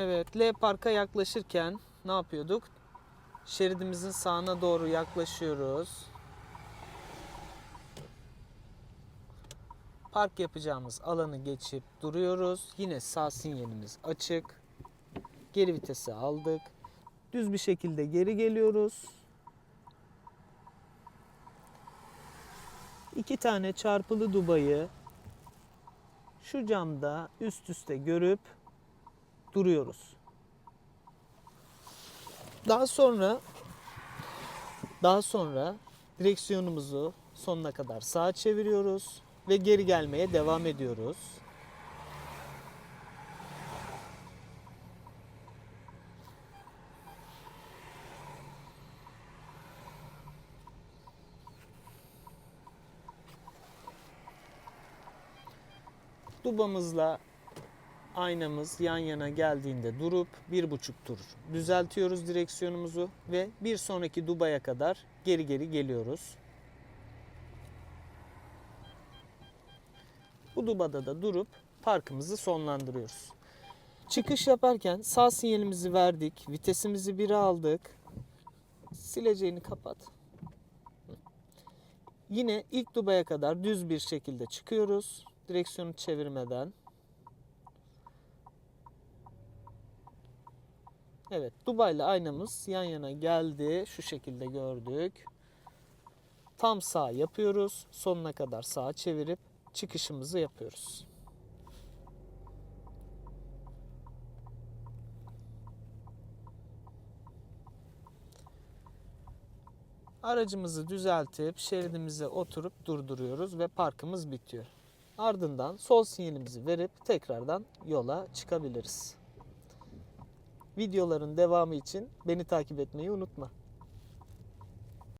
Evet, L Park'a yaklaşırken ne yapıyorduk? Şeridimizin sağına doğru yaklaşıyoruz. Park yapacağımız alanı geçip duruyoruz. Yine sağ sinyalimiz açık. Geri vitesi aldık. Düz bir şekilde geri geliyoruz. İki tane çarpılı dubayı şu camda üst üste görüp duruyoruz. Daha sonra daha sonra direksiyonumuzu sonuna kadar sağa çeviriyoruz ve geri gelmeye devam ediyoruz. Dubamızla aynamız yan yana geldiğinde durup bir buçuk tur düzeltiyoruz direksiyonumuzu ve bir sonraki dubaya kadar geri geri geliyoruz. Bu dubada da durup parkımızı sonlandırıyoruz. Çıkış yaparken sağ sinyalimizi verdik, vitesimizi 1'e aldık. Sileceğini kapat. Yine ilk dubaya kadar düz bir şekilde çıkıyoruz. Direksiyonu çevirmeden. Evet, Dubai'yle aynamız yan yana geldi. Şu şekilde gördük. Tam sağ yapıyoruz. Sonuna kadar sağa çevirip çıkışımızı yapıyoruz. Aracımızı düzeltip şeridimize oturup durduruyoruz ve parkımız bitiyor. Ardından sol sinyalimizi verip tekrardan yola çıkabiliriz. Videoların devamı için beni takip etmeyi unutma.